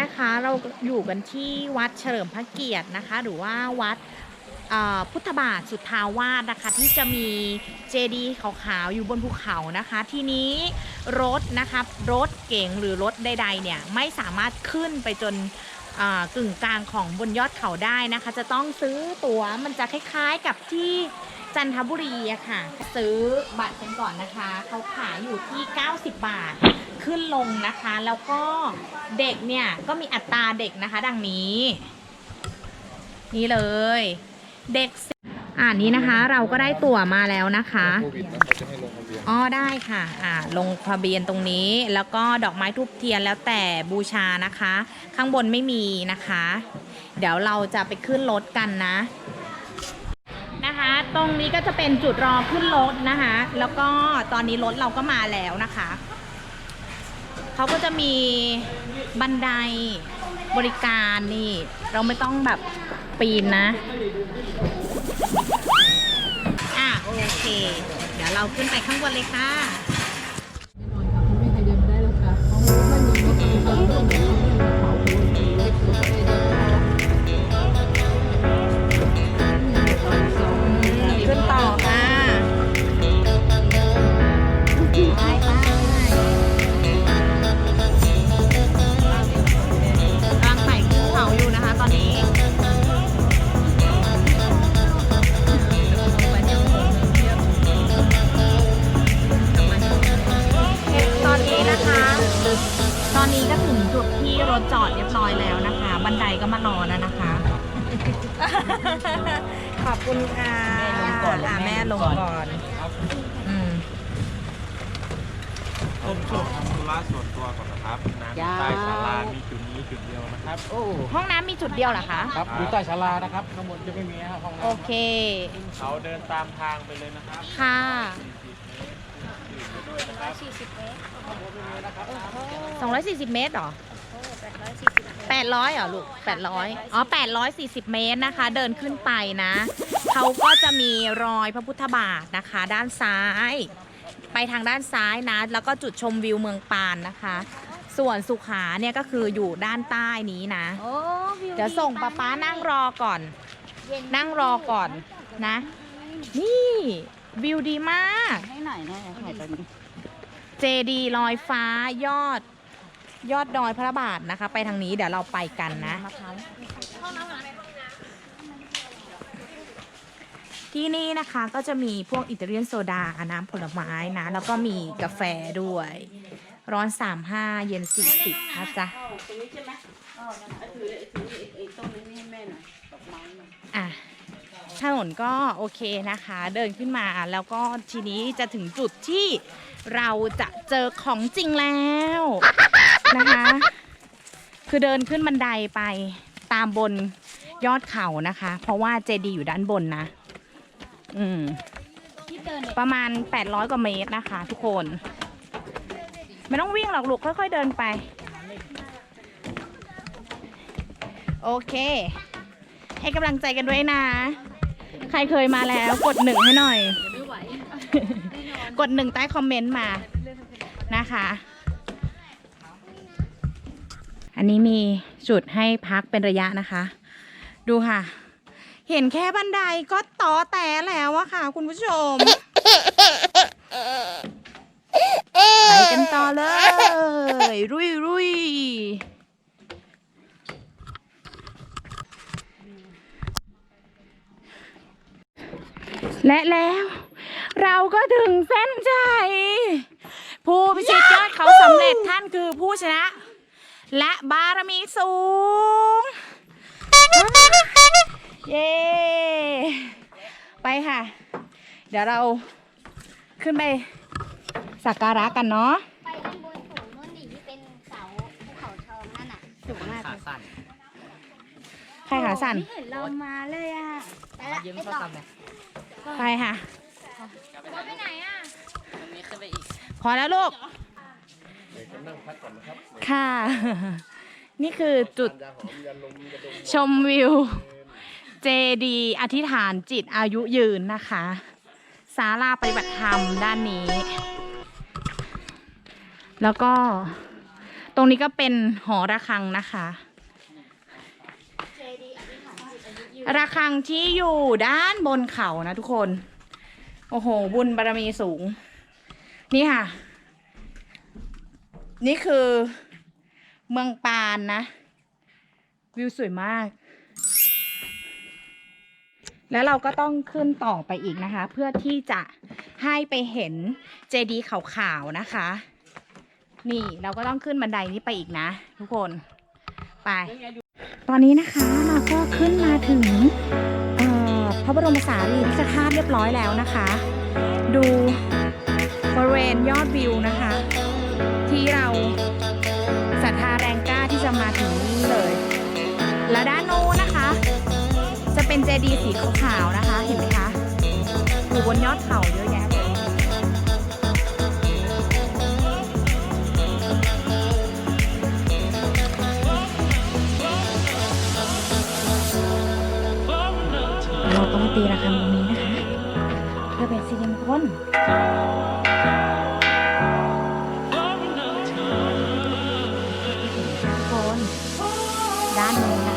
นะคะเราอยู่กันที่วัดเฉลิมพระเกียรตินะคะ หรือว่าวัดพุทธบาทสุทธาวาสนะคะ ที่จะมีเจดีย์ขาวๆอยู่บนภูเขานะคะ ทีนี้รถนะคะรถเก๋งหรือรถใดๆเนี่ยไม่สามารถขึ้นไปจนกึ่งกลางของบนยอดเขาได้นะคะ จะต้องซื้อตั๋วมันจะคล้ายๆกับที่ จันทบุรีอะค่ะ ซื้อบัตรกันก่อนนะคะเขาขายอยู่ที่ 90 บาทขึ้นลงนะคะ แล้วก็เด็กเนี่ยก็มีอัตราเด็กนะคะ ดังนี้ นี่เลย เด็กสิอ่านี้นะคะ เราก็ได้ตั๋วมาแล้วนะคะโควิดนะเขาจะให้ลงทะเบียนอ๋อได้ค่ะ อ่าลงทะเบียนตรงนี้ แล้วก็ดอกไม้ทูบเทียนแล้วแต่บูชานะคะ ข้างบนไม่มีนะคะ เดี๋ยวเราจะไปขึ้นรถกันนะนะคะ ตรงนี้ก็จะเป็นจุดรอขึ้นรถนะคะ แล้วก็ตอนนี้รถเราก็มาแล้วนะคะเขาก็จะมีบันไดบริการนี่ เราไม่ต้องแบบปีนนะ อะโอเค เดี๋ยวเราขึ้นไปข้างบนเลยค่ะไม่ใครเดินได้แล้วค่ะเพราะว่ามันมีที่เป็นคน นนี้ก็ถึงจุดที่รถจอดเรียบร้อยแล้วนะคะ บันไดก็มารอแล้วนะคะ ขอบคุณค่ะอะแม่ลงก่อนอืม ต้นขอทำธุระส่วนตัวก่อนนะครับน้ำใต้ศาลามีจุดนี้จุดเดียวนะครับโอ้ห้องน้ำมีจุดเดียวเหรอคะ ครับอยู่ใต้ศาลานะครับข้างบนจะไม่มีห้องน้ำโอเค เขาเดินตามทางไปเลยนะครับ ค่ะ 240 เมตรเหรอ800เหรอลูก 800 อ๋อ 840 เมตรนะคะ เดินขึ้นไปนะ เขาก็จะมีรอยพระพุทธบาทนะคะ ด้านซ้าย ไปทางด้านซ้ายนะ แล้วก็จุดชมวิวเมืองปานนะคะ ส่วนสุขาเนี่ยก็คืออยู่ด้านใต้นี้นะ โอ้วิวเดี๋ยวส่งป๊าป๊านั่งรอก่อนนั่งรอก่อน นะ นี่ วิวดีมาก ให้หน่อยนะถ่ายตอนนี้ เจดีลอยฟ้ายอด ยอดดอยพระบาทนะคะ ไปทางนี้เดี๋ยวเราไปกันนะ ที่นี่นะคะก็จะมีพวกอิตาเลียนโซดา น้ำผลไม้นะ แล้วก็มีกาแฟด้วย ร้อน35เย็น40นะจ๊ะอะ ถนนก็โอเคนะคะ เดินขึ้นมาแล้วก็ทีนี้จะถึงจุดที่เราจะเจอของจริงแล้วนะคะ คือเดินขึ้นบันไดไปตามบนยอดเขานะคะ เพราะว่าเจดีย์อยู่ด้านบนนะ อืม ประมาณ 800 กว่าเมตรนะคะ ทุกคน ไม่ต้องวิ่งหรอกลูกค่อย ๆ เดินไป โอเค ให้กำลังใจกันด้วยนะ ใครเคยมาแล้วกดหนึ่งให้หน่อยไม่ไหวกดหนึ่งใต้คอมเมนต์มานะคะ อันนี้มีจุดให้พักเป็นระยะนะคะ ดูค่ะ เห็นแค่บันไดก็ต่อแต่แล้วอะค่ะ คุณผู้ชม ไปกันต่อเลย รุยรุย และแล้วเราก็ถึงเส้นชัยผู้พิชิตยอดเขาสำเร็จท่านคือผู้ชนะ และบารมีสูง เย้ไปค่ะ เดี๋ยวเราขึ้นไปสักการะกันเนาะไปด้านบนสูงนู่นดิที่เป็นเสาภูเขาทองนั่นน่ะสูงมากเลยใครขาสั่นไม่เห็นเรามาเลยอะไปละไปต่อ ไปค่ะ ไปไหนอะพอแล้วลูกค่ะ นี่คือจุดชมวิว เจดีอธิษฐานจิตอายุยืนนะคะศาลาปฏิบัติธรรมด้านนี้ แล้วก็ตรงนี้ก็เป็นหอระฆังนะคะ ระฆังที่อยู่ด้านบนเขานะทุกคน โอ้โห บุญบารมีสูง นี่ค่ะ นี่คือเมืองปานนะ วิวสวยมาก แล้วเราก็ต้องขึ้นต่อไปอีกนะคะ เพื่อที่จะให้ไปเห็นเจดีย์ขาวๆนะคะ นี่เราก็ต้องขึ้นบันไดนี้ไปอีกนะ ทุกคน ไป ตอนนี้นะคะเราก็ขึ้นมาถึงพระบรมสารีริกธาตุเรียบร้อยแล้วนะคะ ดูบริเวณยอดวิวนะคะ ที่เราศรัทธาแรงกล้าที่จะมาถึงนี่เลย และด้านโน้นนะคะ จะเป็นเจดีย์สีขาวๆนะคะ เห็นไหมคะอยู่บนยอดเขาเยอะแยะ ตีระฆังตรงนี้นะคะ เพื่อเป็นสิริมงคลทุกคนด้านนี้